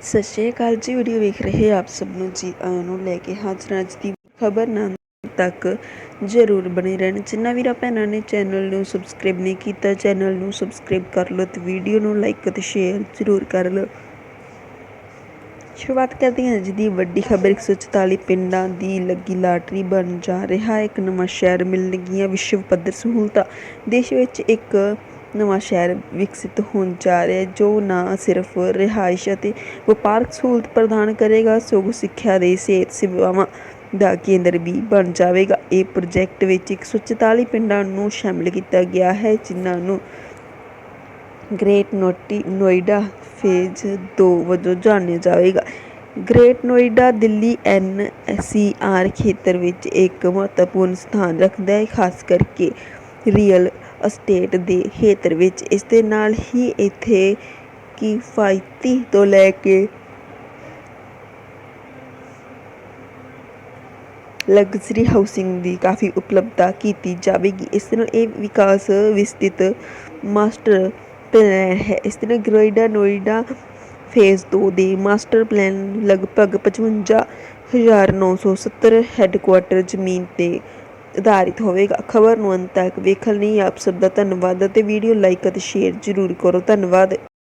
ਸਤਿ ਸ਼੍ਰੀ ਅਕਾਲ ਜੀ ਵੀਡੀਓ ਵੇਖ ਰਹੇ ਆਪ ਸਭ ਨੂੰ ਜੀ ਆਇਆਂ ਨੂੰ ਲੈ ਕੇ ਹਾਜ਼ਰ ਅੱਜ ਦੀ ਖਬਰ ਨਾਲ ਤੱਕ ਜ਼ਰੂਰ ਬਣੇ ਰਹਿਣ। ਜਿੰਨਾ ਵੀਰਾਂ ਭੈਣਾਂ ਨੇ ਚੈਨਲ ਨੂੰ ਸਬਸਕ੍ਰਾਈਬ ਨਹੀਂ ਕੀਤਾ ਚੈਨਲ ਨੂੰ ਸਬਸਕ੍ਰਾਈਬ ਕਰ ਲਓ ਤੇ ਵੀਡੀਓ ਨੂੰ ਲਾਈਕ ਅਤੇ ਸ਼ੇਅਰ ਜ਼ਰੂਰ ਕਰ ਲਓ। ਸ਼ੁਰੂਆਤ ਕਰਦੇ ਹਾਂ ਅੱਜ ਦੀ ਵੱਡੀ ਖਬਰ। 144 ਪਿੰਡਾਂ ਦੀ ਲੱਗੀ ਲਾਟਰੀ ਬਣ ਜਾ ਰਿਹਾ ਇੱਕ ਨਵਾਂ ਸ਼ਹਿਰ ਮਿਲਣਗੀਆਂ ਵਿਸ਼ਵ ਪੱਧਰ ਸਹੂਲਤਾਂ। ਦੇਸ਼ ਵਿੱਚ ਇੱਕ ਨਵਾਂ ਸ਼ਹਿਰ ਵਿਕਸਿਤ ਹੋਣ ਜਾ ਰਿਹਾ ਜੋ ਨਾ ਸਿਰਫ ਰਿਹਾਇਸ਼ ਅਤੇ ਵਪਾਰਕ ਸਹੂਲਤ ਪ੍ਰਦਾਨ ਕਰੇਗਾ, ਸਗੋਂ ਸਿੱਖਿਆ ਦੇ ਸਿਹਤ ਸੇਵਾਵਾਂ ਦਾ ਕੇਂਦਰ ਵੀ ਬਣ ਜਾਵੇਗਾ। ਇਹ ਪ੍ਰੋਜੈਕਟ ਵਿੱਚ 144 ਪਿੰਡਾਂ ਨੂੰ ਸ਼ਾਮਿਲ ਕੀਤਾ ਗਿਆ ਹੈ, ਜਿਨ੍ਹਾਂ ਨੂੰ ਗ੍ਰੇਟ ਨੋਟੀ ਨੋਇਡਾ ਫੇਜ਼ 2 ਵਜੋਂ ਜਾਣਿਆ ਜਾਵੇਗਾ। Great Noida Delhi N C R ਖੇਤਰ ਵਿੱਚ ਇੱਕ ਮਹੱਤਵਪੂਰਨ ਸਥਾਨ ਰੱਖਦਾ ਹੈ, ਖਾਸ ਕਰਕੇ ਰੀਅਲ ਅਸਟੇਟ ਦੇ ਖੇਤਰ ਵਿੱਚ। ਇਸ ਦੇ ਨਾਲ ਹੀ ਇੱਥੇ ਕਿਫਾਇਤੀ ਤੋਂ ਲੈ ਕੇ ਲਗਜ਼ਰੀ ਹਾਊਸਿੰਗ ਦੀ ਕਾਫੀ ਉਪਲਬਧਤਾ ਕੀਤੀ ਜਾਵੇਗੀ। ਇਸ ਦੇ ਨਾਲ ਇਹ ਵਿਕਾਸ ਵਿਸਤ੍ਰਿਤ ਮਾਸਟਰ ਪਲਾਨ ਹੈ। ਇਸ ਦੇ ਨਾਲ ਗ੍ਰੋਇਡਾ ਨੋਇਡਾ ਫੇਜ਼ 2 ਦੇ ਮਾਸਟਰ ਪਲਾਨ ਲਗਭਗ 55970 ਹੈੱਡਕੁਆਟਰ ਜ਼ਮੀਨ ਤੇ ਆਧਾਰਿਤ ਹੋਵੇਗਾ। ਖਬਰ ਨੂੰ ਅੰਤ ਤੱਕ ਵੇਖਣ ਲਈ ਆਪ ਸਭ ਦਾ ਧੰਨਵਾਦ ਅਤੇ ਵੀਡੀਓ ਲਾਈਕ ਅਤੇ ਸ਼ੇਅਰ ਜ਼ਰੂਰ ਕਰੋ। ਧੰਨਵਾਦ।